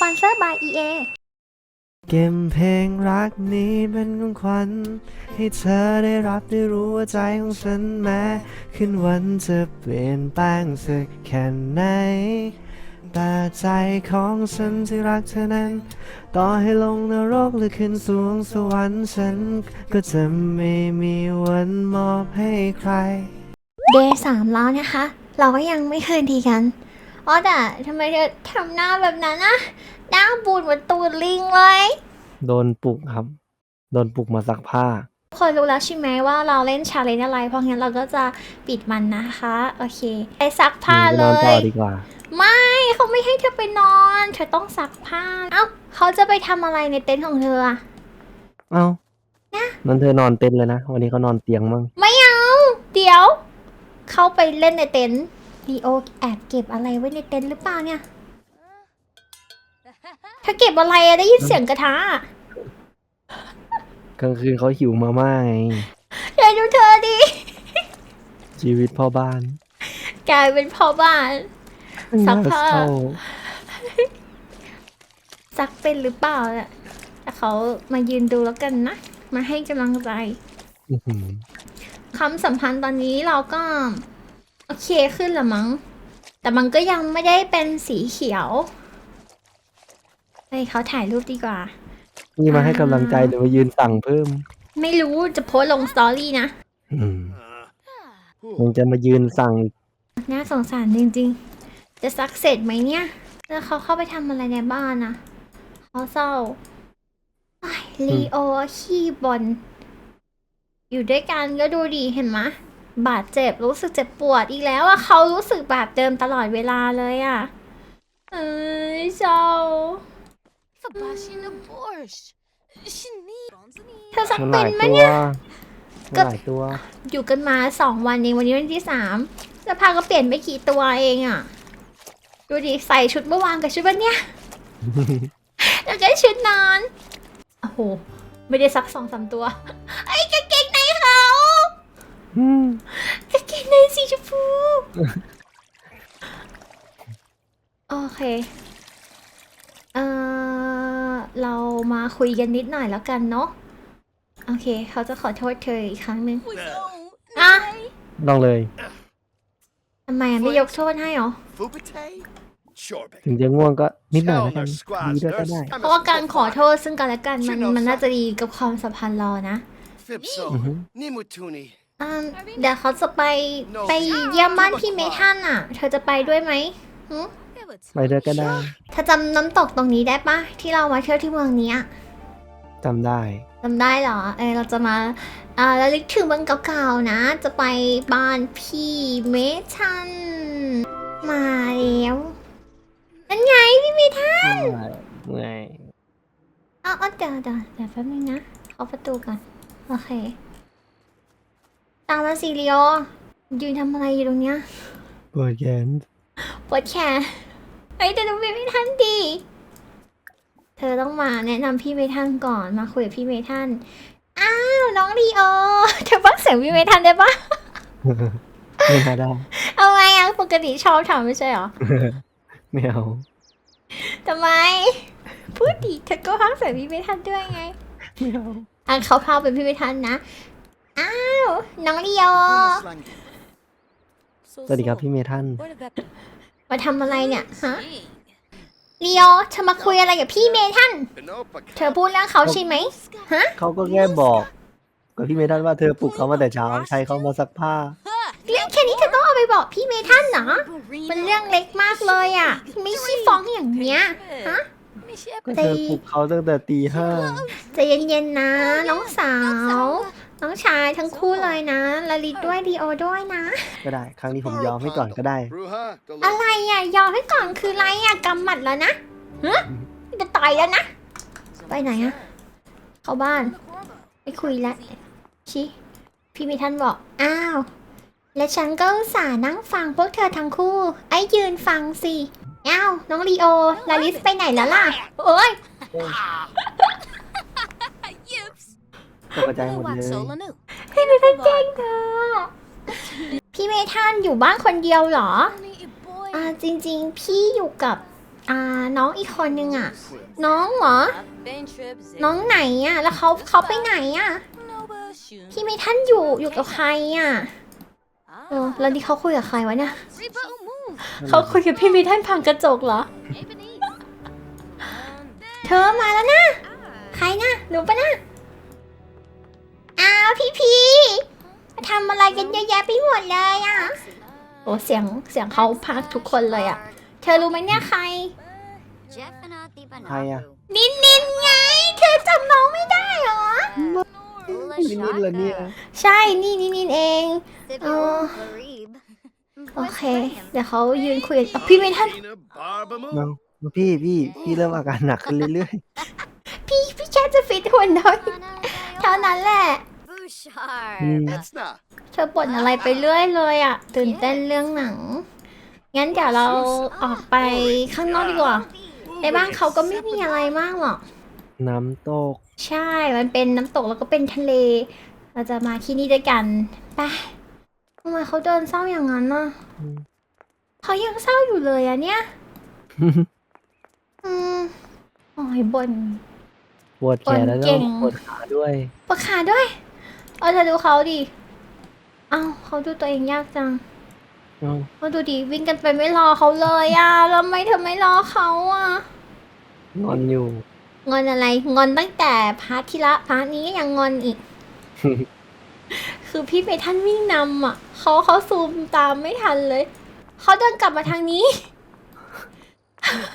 ปอนเซอร์ by EA เก็บเพลงรักนี้เป็นของขวัญให้เธอได้รับได้รู้ว่าใจของฉันแม้ขึ้นวันจะเปลี่ยนแปลงสักแค่ไหน แต่ใจของฉันที่รักเธอนั้น ต่อให้ลงนรกหรือขึ้นสวงสวรรค์ฉัน ก็จะไม่มีวันมอบให้ใคร เดย์สามแล้วนะคะ เราก็ยังไม่เคยดีกัน อ๋อแต่ทำไมเธอทำหน้าแบบนั้นนะหน้าบูดเหมือนตูดลิงเลย โดนปลุกครับ โดนปลุกมาซักผ้า ทุกคนรู้แล้วใช่ไหมว่าเราเล่นชาเลนจ์อะไร เพราะงั้นเราก็จะปิดมันนะคะ โอเค ไปซักผ้าไปเลนอนต่ยอดีกว่า ไม่เขาไม่ให้เธอไปนอน เธอต้องซักผ้า เอ้าเขาจะไปทำอะไรในเต็นท์ของเธออะเอ้านั่นเธอนอนเต็นท์เลยนะ วันนี้เขานอนเตียงมั่งไม่เอา เดี๋ยว เข้าไปเล่นในเต็นท์ ลีโอแอบเก็บอะไรไว้ในเต็นท์หรือเปล่าเนี่ยเธอเก็บอะไรอะได้ยินเสียงกระทะอะกลางคืนเขาหิวมาม่าไงเดี๋ยวดูเธอดิ ชีวิตพ่อบ้านกลายเป็นพ่อบ้าน ซักผ้า น่เศร้ซักเป็นหรือเปล่าเนี่ยแต่เขามายืนดูแล้วกันนะ มาให้กำลังใจ อื้อหือ ความสัมพันธ์ตอนนี้เราก็ โอเคขึ้นละมั้ง แต่มันก็ยังไม่ได้เป็นสีเขียวให้เขาถ่ายรูปดีกว่า นี่มาให้กำลังใจหรือมายืนสั่งเพิ่ม ไม่รู้จะโพสต์ลงสตอรี่นะอืมยังจะมายืนสั่งอีกน่าสงสารจริงๆ จะซักเสร็จไหมเนี่ย แล้วเขาเข้าไปทำอะไรในบ้านนะเขาเศร้าไอ้ลีโอขี้บอลอยู่ด้วยกันก็ดูดีเห็นไหมะ บาดเจ็บรู้สึกเจ็บปวดอีกแล้วอะเขารู้สึกแบบเดิมตลอดเวลาเลยอะเอ้ยเศร้า Verbashene Bursch. Genie. เธอซักมันหเป็ลานยไหมตัวเนี่ยมันก็หลายตัวอยู่กันมาสองวันเองวันนี้วันที่สามเสื้อผ้าก็เปลี่ยนไม่กี่ตัวเองอะดูดิใส่ชุดเมื่อวานกับชุดวันเนี้ยแล้วก็ชุดนอนโอ้โหไม่ได้ซักสองสามตัวไอ้กางเกงในเขา อืมกางเกงในสีชมพู โอเค เอ่อ เรามาคุยกันนิดหน่อยแล้วกันเนาะ โอเค เขาจะขอโทษเธออีกครั้งหนึ่ง Hoezoo. อะลองเลย ทำไมอะไม่ยกโทษให้หรอ Fubite? Shorbek. ถึงจะง่วงก็นิดหน่อยแล้วกัน Tell our squads ดีด้วยก็ there's ได้ time เพราะว่า to การ spare. ขอโทษซึ่งกันและกันมันมันน่าจะดีกับความสัมพันธ์เรานะ Fipso. Mhm. Nimutuni. อืมเดี๋ยวเขาจะไปไปเยี่ยมบ้านพี่เมทันอะ เธอจะไปด้วยไหมหึไปด้วยก็ได้เธอจำน้ำตกตรงนี้ได้ปะที่เรามาเที่ยวที่เมืองเนี้ยจำได้ จำได้เหรอ เออเราจะมาอ่าระลึกถึงเมืองเก่าๆนะ จะไปบ้านพี่เมทัน มาแล้วนั่นไงพี่เมทันเมื่อย เอาเอาเดี๋ยวเดี๋ยวเดี๋ยวแป๊บนึงนะเข้าประตูก่อน โอเค ตามมาสิเลีโอยืนทำอะไรอยู่ตรงเนี้ยปวดแขนปวดแขนเฮ้ยแต่ดูพี่เมทันดี เธอต้องมาแนะนำพี่เมทันก่อนมาคุยกับพี่เมทันอ้าวน้องลีโอเธอฟังเสียงพี่เมทันได้ปะไม่น่าได้เอาไงอะปกติชอบทำไม่ใช่เหรอไม่เอาทำไม พูดดีเธอก็ฟังเสียงพี่เมทันด้วยไงไม่เอาอะเขาพาเป็นพี่เมทันนะ อ้าว น้องลีโอ สวัสดีครับพี่เมทันมาทำอะไรเนี่ยฮะลีโอเธอมาคุยอะไรกับพี่เมทันเธอพูดเรื่องเขาใช่ไหมฮะเขาก็แค่บอกกับพี่เมทันว่าเธอปลุกเขามาแต่เช้าใช้เขามาซักผ้าเรื่องแค่นี้เธอต้องเอาไปบอกพี่เมทันเหรอมันเรื่องเล็กมากเลยอะ ไม่ขี้ฟ้องอย่างเนี้ยฮะก็เธอปลุกเขาตั้งแต่ตีห้าใจเย็นๆนะ น้องสาว น้องชายทั้งคู่เลยนะลาลิตด้วยดีโอด้วยนะ ก็ได้ ครั้งนี้ผมยอมให้ก่อนก็ได้ Ruha, the อะไรอะยอมให้ก่อนคืออะไรอะกำหมัดแล้วนะฮะจะต่อยแล้วนะ ไปไหนอะ เข้าบ้านไม่คุยแล้วชิพี่มีท่านบอก อ้าว และฉันก็อุตส่าห์นั่งฟังพวกเธอทั้งคู่ ไอ้ยืนฟังสิอ้าวน้องลีโอลาลิสไปไหนแล้วล่ะ โอ้ย Yips. ตกใจหมดเลย พี่มีท่านเก่งเธอพี่เมทันอยู่บ้านคนเดียวเหรอ อ่าจริงๆ พี่อยู่กับอ่าน้องอีกคนนึงอะ น้องเหรอ น้องไหนอะ แล้วเขาเขาไปไหนอะ พี่ไม่ท่านอยู่อยู่กับใครอะเออแล้วนี่เขาคุยกับใครวะเนี่ยเขาคุยกับพี่ไม่ท่านผ่านกระจกเหรอ เธอมาแล้วนะ ใครนะหนูปะนะ อ้าวพี่พีมาทำอะไรกันเยอะแยะไปหมดเลยอะโอ้เสียงเสียงเขาพักทุกคนเลยอะ เธอรู้ไหมเนี่ยใคร ใครอะนินนินไง เธอจำน้องไม่ได้เหรอนินเหรอเนี่ย ใช่นี่นินนินเองเออโอเค เดี๋ยวเขายืนคุยกันอะพี่ไม่ทัน Tina Barber น้อง move. พี่พี่พี่เริ่มอาการหนักขึ้นเรื่อยพี่พี่แค่จะฟิตหุ่นน้อยเท่านั้นแหละๆอืม That's not. เธอบ่นอะไรไปเรื่อยเลยอะ ตื่นเต้นเรื่องหนัง งั้นเดี๋ยวเราออกไปข้างนอกดีกว่า ในบ้านเขาก็ไม่มีอะไรมากหรอก น้ำตก ใช่ มันเป็นน้ำตกแล้วก็เป็นทะเล เราจะมาที่นี่ด้วยกัน ไปทำไมเขาเดินเศร้าอย่างนั้นน่ะอืม เขายังเศร้าอยู่เลยอะเนี่ย อืมโอ้ยบ่น ปวดแขนแล้วเก่ก็งปวดขาด้วย ปวดขาด้วย เอาเธอดูเขาดิเอ้าเขาดูตัวเองยากจังเอ้าเขาดูดิวิ่งกันไปไม่รอเขาเลยอะแล้วทำไม่เธอไม่รอเขาอะงอนอยู่ งอนอะไร งอนตั้งแต่พาร์ทที่ละพาร์ทนี้ก็ยังงอนอีก คือพี่ไปท่านวิ่งนำอะเขาเขาซูมตามไม่ทันเลย เขาเดินกลับมาทางนี้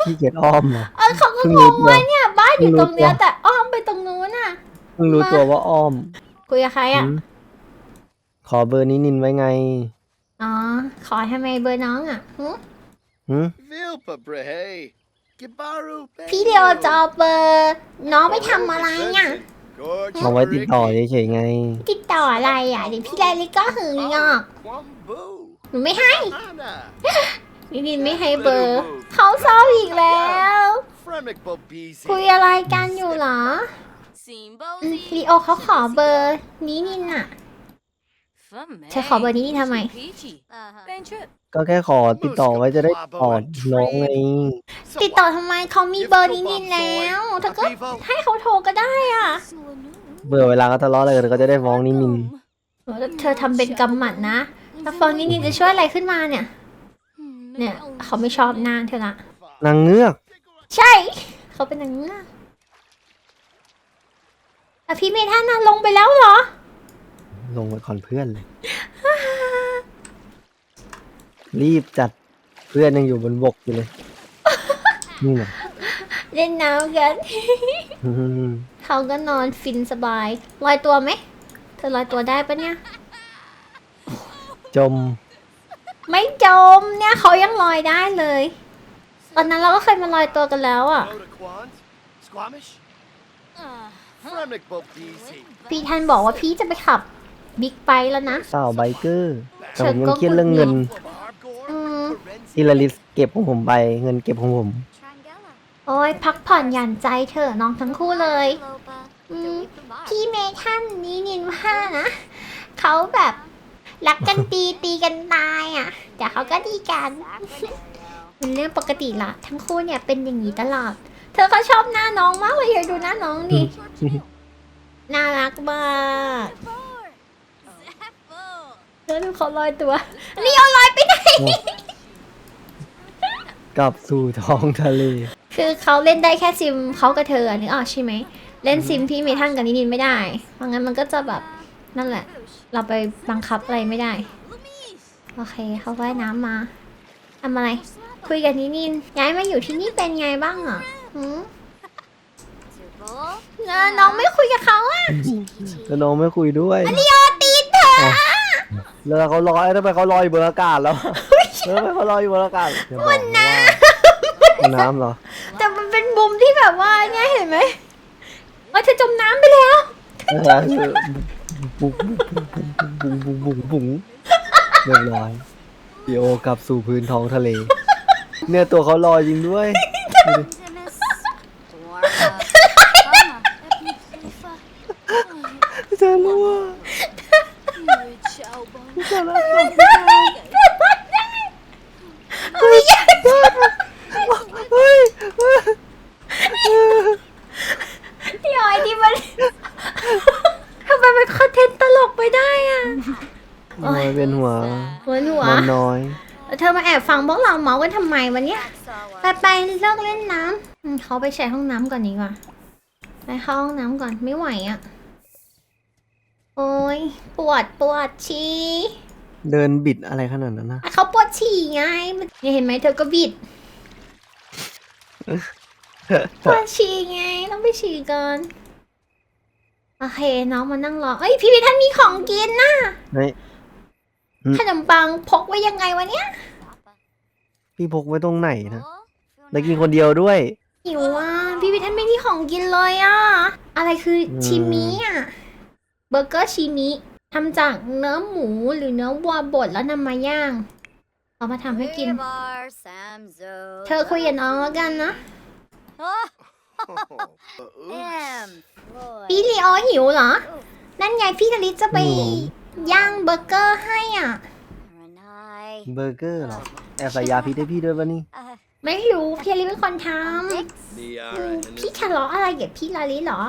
พี่เกียจอ้อมเหรอ เออเขาก็เพิ่งงรู้งตัว ว่าเนี่ย บ้านอยู่ตรงเนี้ยเพิ่งรู้ตัวแต่อ้อมไปตรงนู้นน่ะ เพิ่งรู้ตัวว่าอ้อม คุยกับใครอะหืมขอเบอร์นี้นินไว้ไง อ๋อ ขอทำไมเบอร์น้องอะหึหืม Vilpa Brehe. Gibaru. พี่เดียวจะเอาเบอร์น้องไปทำอะไรอะ Gorge. เอาไว้ติดต่อเฉยๆไง ติดต่ออะไรอะเดี๋ยวพี่ไลลิก็หึงงอก Kwambu. หนูไม่ให้ Hana. นิดินไม่ให้เบอร์ เขาเศร้าอีกแล้ว Fremic Bobisi. คุยอะไรกันอยู่เหรอ Simbo อืมลีโอเขาขอเบอร์นี้นินอะเธอขอเบอร์นี้ทำไม Peachy. Ben trip. ก็แค่ขอติดต่อไว้จะได้ติดต่อน้องไงติดต่อทำไมเขามีเบอร์นี้นินแล้วเธอก็ให้เขาโทรก็ได้อะเบื่อเวลาก็ทะเลาะอะไรกันก็จะได้ฟ้องนินนินแล้วเธอทำเป็นกำหมัดนะถ้าฟังนิดนินจะช่วยอะไรขึ้นมาเนี่ย เนี่ยเขาไม่ชอบหน้าเธอละนางเงือก ใช่ เขาเป็นนางเงือก อะพี่เมท่านน่ะลงไปแล้วเหรอ ลงไปก่อนเพื่อนเลย รีบจัดเพื่อนยังอยู่บนบกอยู่เลย นี่นะเล่นน้ำกัน อืมเขาก็นอนฟินสบายลอยตัวไหม เธอลอยตัวได้ปะเนี่ย จม ไม่จมเนี่ยเขายังลอยได้เลย ตอนนั้นเราก็เคยมาลอยตัวกันแล้วอะ Rhoda Quant. Squamish. Uh, Fremic Bobisi. พี่ท่านบอกว่าพี่จะไปขับบิ๊กไบค์แล้วนะ สาวไบเกอร์แต่ฉัผนมยังก็เครียดเรื่องเงิน Barbgor. อืมที่ละลิสเก็บของผมไป เงินเก็บของผม โอ้ยพักผ่อนหย่อนใจเถอะน้องทั้งคู่เลย อืม พี่เมทันนี่นินว่านะ เขาแบบรักกันตีตีกันตายอะเดี๋ยวเขาก็ดีกันเป็นเรื่องปกติละทั้งคู่เนี่ยเป็นอย่างนี้ตลอด เธอก็ชอบหน้าน้องมากเลยเดี๋ยวดูหน้าน้องดิ น่ารักมาก Zappo. แล้วดูเขาลอยตัวนี่เอาลอยไปไหน กลับสู่ท้องทะเล คือเขาเล่นได้แค่ซิมเขากับเธออะนึกออกใช่ไหม เล่นซิมพี่เมทันกับนินินไม่ได้ เพราะงั้นมันก็จะแบบนั่นแหละ เราไปบังคับอะไรไม่ได้ โอเคเขาว่ายน้ำมาทำอะไร คุยกับนินิน ย้ายมาอยู่ที่นี่เป็นไงบ้างอะ หืมเออน้องไม่คุยกับเขาอะแล้วน้องไม่คุยด้วย โยตีนเธอแล้วเขาลอยทำไมเขาลอยอยู่บนอากาศแล้วแล้วทำไมเขาลอยอยู่บนอากาศอย่าบอกนะว่าน้ำเหรอแต่มันเป็นมุมที่แบบว่าเนี่ยเห็นไหมว่าเธอจมน้ำไปแล้วแล้วคือบุ๋งบุ๋งบุ๋งบุ๋งบุ๋งบุ๋งเรียบร้อยเดี๋ยวกลับสู่พื้นท้องทะเล เนี่ยตัวเขาลอยจริงด้วยจะรู้ว่าจะรู้ว่า เฮ้ย เฮ้ย ทำไมเป็นหัว หัวหนัวน อนน้อย เธอมาแอบฟังพวก เราเมาส์กันทำไมวันเนี้ยไปไปเลิกเล่นน้ำอืมเขาไปใช้ห้องน้ำก่อนดีกว่า ไปเข้าห้องน้ำก่อนไม่ไหวอะ่ะ โอ้ยปวดปวดฉี่เดินบิดอะไรขนาดนั้นนะ อะเขาปวดฉี่ไงมันเนี่ยเห็นไหมเธอก็บิด ปวดฉี่ไงต้องไปฉี่ก่อนโอเคน้องมานั่งรอเอ้ยพี่พิทันมีของกินนะ เฮ้ย อืม ขนมปังพกไว้ยังไงวะเนี่ย พี่พกไว้ตรงไหนนะแล้วกินคนเดียวด้วยหิวอะพี่พิทันไม่มีของกินเลยอะ อะไรคืออมชิมิอะเบอร์เกอร์ชิมิทำจากเนื้อหมูหรือเนื้อวัวบดแล้วนำมาย่างเอามาทำให้กิน เธอคุยกับน้องแล้วกันนะ Oh, uh, oops. พี่ลีโอหิวเหรอ นั่นไงพี่ธลิตจะไปย่างเบอร์เกอร์ให้อะ เบอร์เกอร์เหรอ แอบใส่ยาพิษให้พี่ด้วยปะนี่ไม่รู้พี่ลลิเป็นคนทำ Niara อืม and พี่ his- ทะเลาะอะไรกับพี่ลาลิเหรอ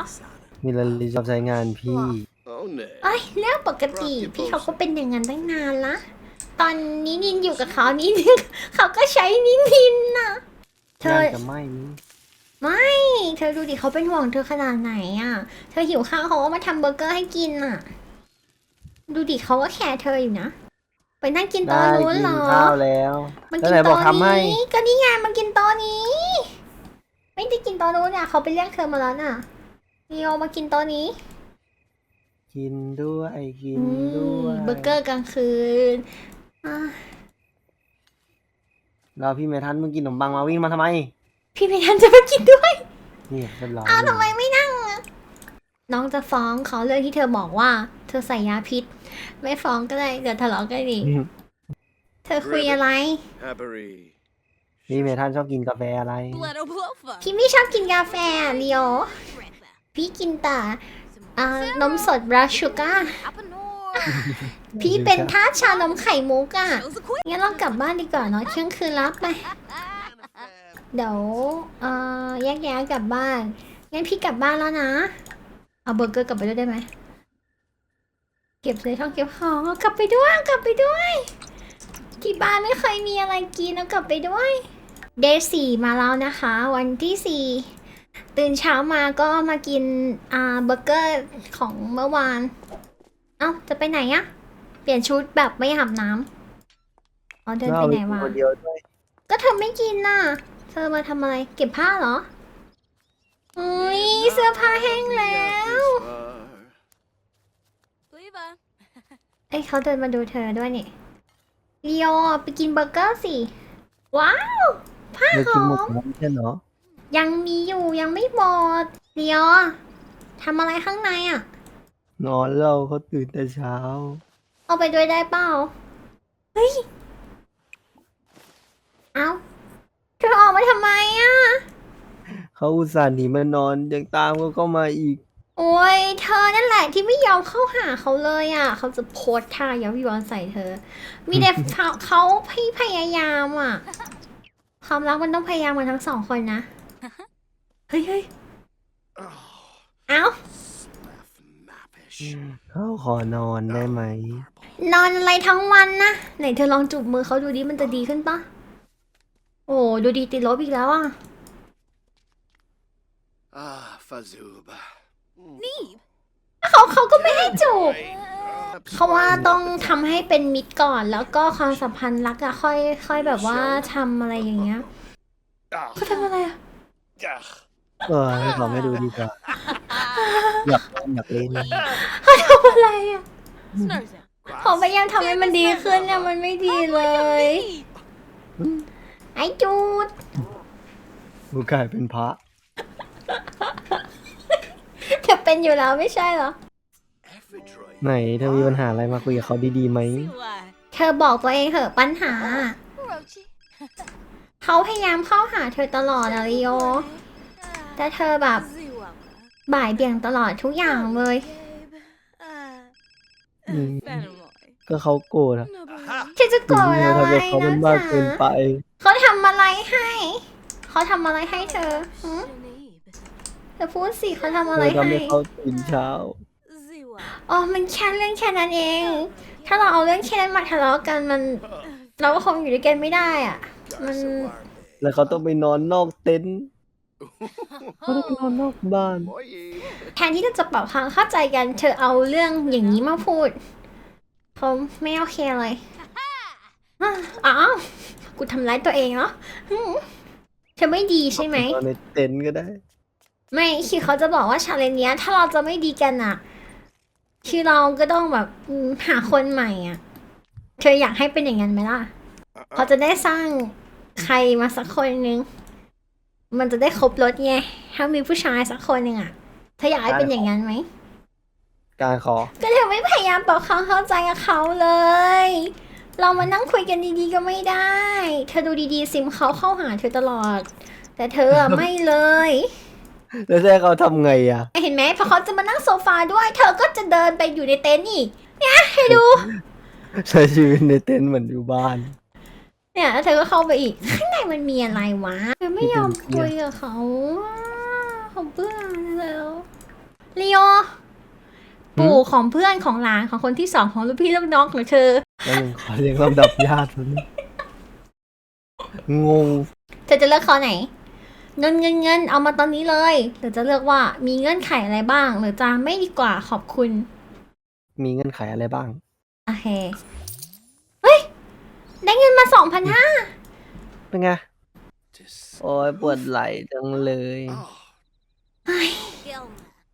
มีลลิชอบใช้งานพี่ Oh, no. เอ้ยเรื่องปกติพี่เขาก็เป็นอย่างนั้นตั้งนานละตอนนี้นินอยู่กับเขานินเขาก็ใช้นินนินนะเธอน่าจะไม่มั้งไม่ เธอดูดิเขาเป็นห่วงเธอขนาดไหนอะ เธอหิวข้าวเขาก็มาทำเบอร์เกอร์ให้กินอะ ดูดิเขาก็แคร์เธออยู่นะ ไปนั่งกินโต๊ะได้นู้นกินเหรอ ข้าวแล้ว มันแล้วกินไหนบอกโต๊ะทำให้ นี้ก็นี่ไงมันกินโต๊ะนี้ ไม่ได้กินโต๊ะนู้นอะเขาไปเรียกเธอมาแล้วน่ะนีโอมากินโต๊ะนี้กินด้วยกินอืด้วยมเบอร์เกอร์กลางคืนอะเราพี่เมทันมึงกินขนมปังมาวิ่งมาทำไมพี่ไม่ทันจะมากินด้วย นี่เรียบร้อยอ้าวทำไมไม่นั่งอะน้องจะฟ้องเขาเรื่องที่เธอบอกว่า เธอใส่ยาพิษ ไม่ฟ้องก็ได้เดี๋ยวทะเลาะกันอีกอืมเธอคุยอะไร Happy. พี่เมทันชอบกินกาแฟอะไร Blood Blofa. พี่ไม่ชอบกินกาแฟอะเลียวพี่กินแต่อ่านมสดบราชูการ์พี่เป็นทาสชานมไข่มุกอะงั้นเรากลับบ้านดีกว่าเนาะเที่ยงคืนแล้วไป เดี๋ยวเอ่อแยกย้ายกลับบ้าน งั้นพี่กลับบ้านแล้วนะ เอาเบอร์เกอร์กลับไปด้วยได้ไหม เก็บเลยช่องเก็บของเอากลับไปด้วยเอากลับไปด้วย ที่บ้านไม่เคยมีอะไรกินเอากลับไปด้วยเดย์สี่มาแล้วนะคะ วันที่สี่ตื่นเช้ามาก็มากินอ่าเบอร์เกอร์ของเมื่อวาน เอ้าจะไปไหนอะเปลี่ยนชุดแบบไม่อาบน้ำอ๋อเดินไปไหนวะคนเดียวด้วยก็เธอไม่กินน่ะ เธอมาทำอะไร เก็บผ้าเหรออุ้ยเสื้อผ้าแห้งแล้ว This far. Leave เอ้ยเขาเดินมาดูเธอด้วยนี่ลีโอไปกินเบอร์เกอร์สิ ว้าวผ้าเดี๋ยวหกินอหมดมแล้วไม่ใช่เหรอยังมีอยู่ยังไม่หมดลีโอทำอะไรข้างในอะ นอนเราเขาตื่นแต่เช้า เอาไปด้วยได้เปล่า เฮ้ย เอาเธอออกมาทำไมอะ เขาอุตส่าห์หนีมานอนยังตามเขาเข้ามาอีก โอ้ยเธอนั่นแหละที่ไม่ยอมเข้าหาเขาเลยอะ เขาจะโพสท่าย้อนย้อนใส่เธอ มีแต่เขาเขาพี่พยายามอะ ความรักมันต้องพยายามกันทั้งสองคนนะ เฮ้ยเฮ้ย Oh, เอ้า snappish. เขาขอนอนได้ไหม นอนอะไรทั้งวันนะ ไหนเธอลองจูบมือเขาดูดิมันจะดีขึ้นปะโอ้ดูดีติดลบอีกแล้วอะ Ah, Fazoob. Neeb. เขาเขาก็ไม่ให้จูบ Uh, เขาว่าต้องทำให้เป็นมิตรก่อน แล้วก็ความสัมพันธ์รักอะค่อยค่อยแบบว่าทำอะไรอย่างเงี้ย Ah, เขาทำอะไรอะ ugh. เออให้เขาไม่ดูดีกว่าอยากเล่นอยากเล่นเขาทำอะไรอะ Snurza. เขาพยายามทำให้มันดีขึ้นเนี่ยมันไม่ดีเลยไอ้จูด กูกลายเป็นพระ เธอเป็นอยู่แล้วไม่ใช่เหรอ Every droid. ไหนเธอมีปัญหาอะไรมาคุยกับเขาดีๆไหม Why? เธอบอกตัวเองเถอะปัญหา Rochi. เขาพยายามเข้าหาเธอตลอดอะริโอ แต่เธอแบบ Ziwa. บ่ายเบี่ยงตลอดทุกอย่างเลย Uh, Mm. Fenimoy. ก็เขาโกรธอะ Aha. เธอจะโกรธเธอะอไรทำให้เขาเป็นนะมากเกินไปจ๊ะเขาทำอะไรให้ เขาทำอะไรให้เธอหืม Shanib. เธอพูดสิเขาทำเธอะไรอทำให้ให้เขาตื่นเช้า Ziwa. อ๋อมันแค่เรื่องแค่นั้นเองเถ้าเราเอาเรื่องแค่นั้นมาทะเลาะกันมัน เราก็คงอยู่ด้วยกันไม่ได้อะ มัน แล้วเขาต้องไปนอนนอกเต็นท์เขาต้องไปนอนนอกบ้าน Boy, แทนที่จะปรับความเข้าใจกัน เธอเอาเรื่องอย่างนี้มาพูดเขาไม่โอเคเลยอะอ้าวกูทำร้ายตัวเองเนาะอืมเธอไม่ดีใช่ไหม นอนในเต็นท์ก็ได้ ไม่คือเขาจะบอกว่าชาเลนจ์เนี้ย ถ้าเราจะไม่ดีกันอะคือเราก็ต้องแบบอืมหาคนใหม่อะเธออยากให้เป็นอย่างนั้นไหมล่ะเขาจะได้สร้างใครมาสักคนนึง มันจะได้ครบรถไงถ้ามีผู้ชายสักคนหนึ่งอะเธออยากให้เป็นอย่างนั้นไหม การขอ ก็เธอไม่พยายามปรับความเข้าใจกับเขาเลย เรามานั่งคุยกันดีๆก็ไม่ได้ เธอดูดีๆซิมเขาเข้าหาเธอตลอด แต่เธออะไม่เลย แล้วจะให้เขาทำไงอะ เห็นไหมพอเขาจะมานั่งโซฟาด้วย เธอก็จะเดินไปอยู่ในเต็นท์อีก เนี่ยให้ดู ใช้ชีวิตในเต็นท์เหมือนอยู่บ้าน เนี่ยแล้วเธอก็เข้าไปอีก ข้างในมันมีอะไรวะเธอไม่ยอมคุยกับเขาอะเขาเบื่อแล้วลีโอปู่ของเพื่อนของหลานของคนที่สองของลูกพี่ลูกน้องของเธอ แล้วมึงขอเรียงลำดับญาติมันงง เธอจะเลือกข้อไหน เงินเงินเงินเอามาตอนนี้เลยหรือจะเลือกว่ามีเงื่อนไขอะไรบ้าง หรือจะไม่ดีกว่าขอบคุณมีเงื่อนไขอะไรบ้าง โอเคเฮ้ย ได้เงินมาสองพันห้าเป็นไง this. โอ้ยปวดไหล่จังเลย Oh,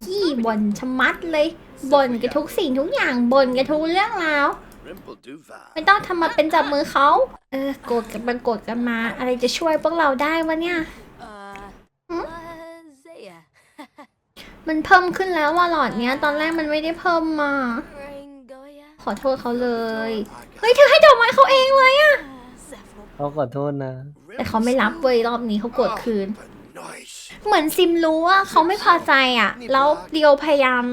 ขี้บ่นชะมัดเลยบ่นกับทุกสิ่งทุกอย่างบ่นกับทุกเรื่องราว Rimple Duval. ไม่ต้องทำมาเป็นจับมือเขา เออโกรธกันมันโกรธกันมา อะไรจะช่วยพวกเราได้วะเนี่ย Uh, Hmm? Isaiah. มันเพิ่มขึ้นแล้วว่าหลอดเนี้ย ตอนแรกมันไม่ได้เพิ่มมา Rangoya. ขอโทษเขาเลย เฮ้ยเธอให้ดอกไม้เขาเองเลยอะ Zephyr. เขาขอโทษนะ แต่เขาไม่รับเว้ยรอบนี้เขาโกรธคืน But nice. เหมือนซิมรู้ว่าเขาไม่พอใจอะแล้วเดียวพยายาม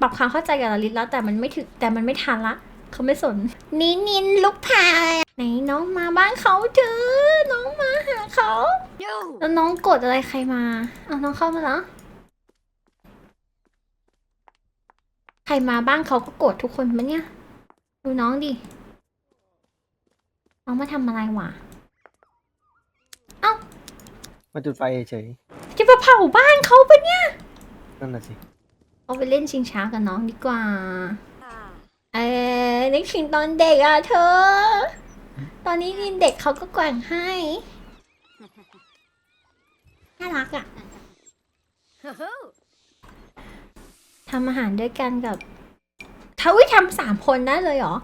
ปรับความเข้าใจกับลลิตแล้วแต่มันไม่ถึงแต่มันไม่ทันละ เขาไม่สน นินนินลูกพายไหนน้องมาบ้านเขาเถอะน้องมาหาเขา No. แล้วน้องกดอะไรใครมาเอาน้องเข้ามาแล้วใครมาบ้านเขาก็โกรธทุกคนปะเนี่ย ดูน้องดิ น้องมาทำอะไรวะมาจุดไฟเฉยจะมาเผาบ้านเขาปะเนี่ยๆนั่นน่ะสิ เอาไปเล่นชิงช้ากับน้องดีกว่า Ah. เออนึกถึงตอนเด็กอะเธอ ตอนนี้นี่เด็กเขาก็แกว่งให้ น่ารักอะทำอาหารด้วยกันกับเท่าวิทำสามคนได้เลยเหรอ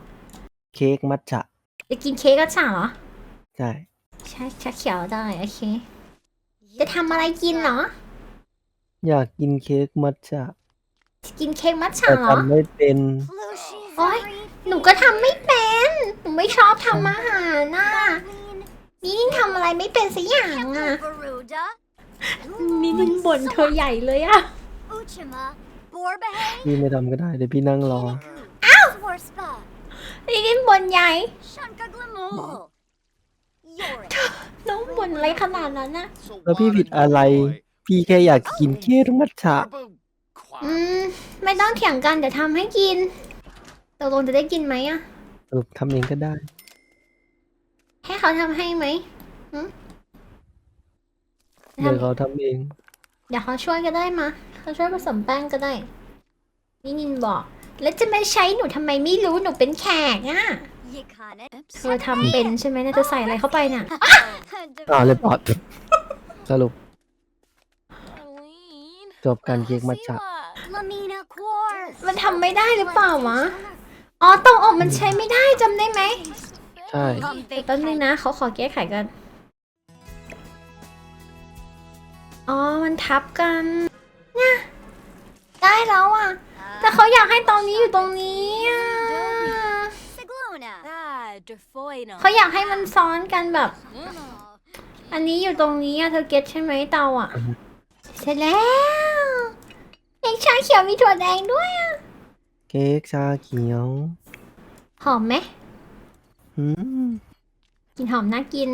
เค้กมัทฉะจะกินเค้กก็สั่งเหรอ ใช่ ใช่ชาเขียวได้โอเค จะทำอะไรกินเหรออยากกินเค้กมัทฉะจะกินเค้กมัทฉะแต่เหรอ ทำไม่เป็น โอ๊ยหนูก็ทำไม่เป็น หนูไม่ชอบทำอาหารน่ะนี่นี่ทำอะไรไม่เป็นสักอย่างอะ Baruda. นี่นินบ่นเธอใหญ่เลยอะ Uchima. Borbehe. พี่ไม่ทำก็ได้เดี๋ยวพี่นั่งรอ Swarspa. นี่นินบ่นใหญ่ Shanka Glamul. Yorick. น้องบ่นอะไรขนาดนั้นนะ So แล้วพี่ what ผิด in อะไร boy? พี่แค่อยากกินเค้กมัทฉะ Turbo Quad. อืม ไม่ต้องเถียงกันเดี๋ยวทำให้กิน ตกลงจะได้กินไหมอะสรุปทำเองก็ได้ ให้เขาทำให้ไหมหึเดี๋ยวเขาทำเอง เดี๋ยวเขาช่วยก็ได้มาเขาช่วยผสมแป้งก็ได้ นี่นินบอก แล้วจะมาใช้หนูทำไมไม่รู้หนูเป็นแขกอะ Yikane. เธอทำเป็นใช่ไหมน่าจะใส่อะไรเข้าไปน่ะ อ่าเลยปลอด สรุป Aline. จบการเค้กมัทฉะ Lamina Quartz. มันทำไม่ได้หรือเปล่าวะ อ๋อเตาอบมันใช้ไม่ได้จำได้ไหมใช่ เดี๋ยวแป๊บนึงนะเขาขอแก้ไขกันอ๋อมันทับกันเนี่ยได้แล้วอะ แต่เขาอยากให้ตรงนี้อยู่ตรงนี้อะ Sigluna. Ah, Defoina. เขาอยากให้มันซ้อนกันแบบ อันนี้อยู่ตรงนี้อะเธอเก็ตใช่ไหมเตาอะ เสร็จแล้วเอกชาเขียวมีถั่วแดงด้วยอะ เค้กชาเขียวหอมไหมอืมกลินหอมน่ากิน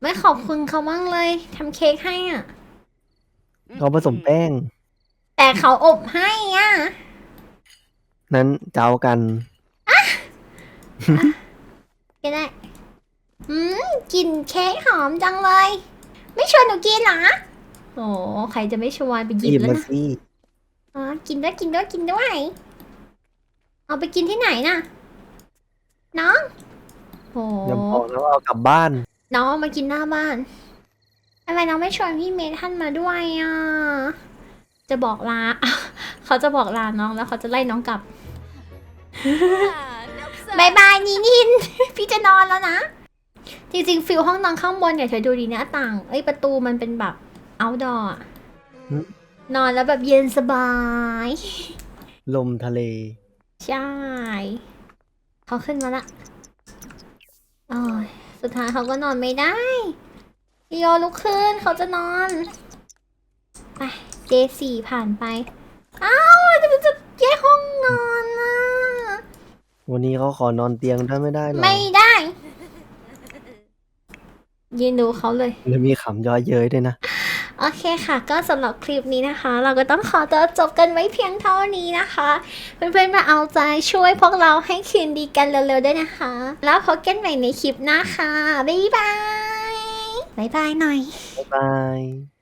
ไม่ขอบคุณเขาบ้างเลยทำเค้กให้อะ เขาผสมแป้ง แต่เขาอบให้อะ นั้นเจ้ากัน ก็ได้ อืมกลิ่นเค้กหอมจังเลย ไม่ชวนหนูกินเหรอ โอ้ใครจะไม่ชวนไปหยิหยิบบแล้วมานะสิ อ๋อ กินด้วยกินด้วยกินด้วย เอาไปกินที่ไหนน่ะ น้องโอ้อย่าบอกนะว่าเอากลับบ้าน น้องเอามากินหน้าบ้านทำไมน้องไม่ชวนพี่เมทันมาด้วยอะ จะบอกลา เขาจะบอกลาน้องแล้วเขาจะไล่น้องกลับ Ah, nope, sir. บายบายนินิน พี่จะนอนแล้วนะ จริงๆฟิลห้องนอนข้างบนอย่าเธอดูดีหน้าต่าง เอ้ยประตูมันเป็นแบบ outdoor อะหืมนอนแล้วแบบเย็นสบาย ลมทะเล ใช่เขาขึ้นมาละโอ้ยสุดท้ายเขาก็นอนไม่ได้พี่โยลุกขึ้นเขาจะนอน ไปเจสี่ผ่านไปอ้าวจะจะแยกห้องนอนนะวันนี้เขาขอนอนเตียงได้ไม่ได้หรอไม่ได้ ยืนดูเขาเลยแล้วมีขำย้อยเย้ยด้วยนะ โอเคค่ะ ก็สำหรับคลิปนี้นะคะ เราก็ต้องขอตัวจบกันไว้เพียงเท่านี้นะคะ เพื่อนๆมาเอาใจช่วยพวกเราให้คืนดีกันเร็วๆด้วยนะคะ แล้วพบกันใหม่ในคลิปหน้าค่ะ บ๊ายบาย บ๊ายบายหน่อย บ๊ายบาย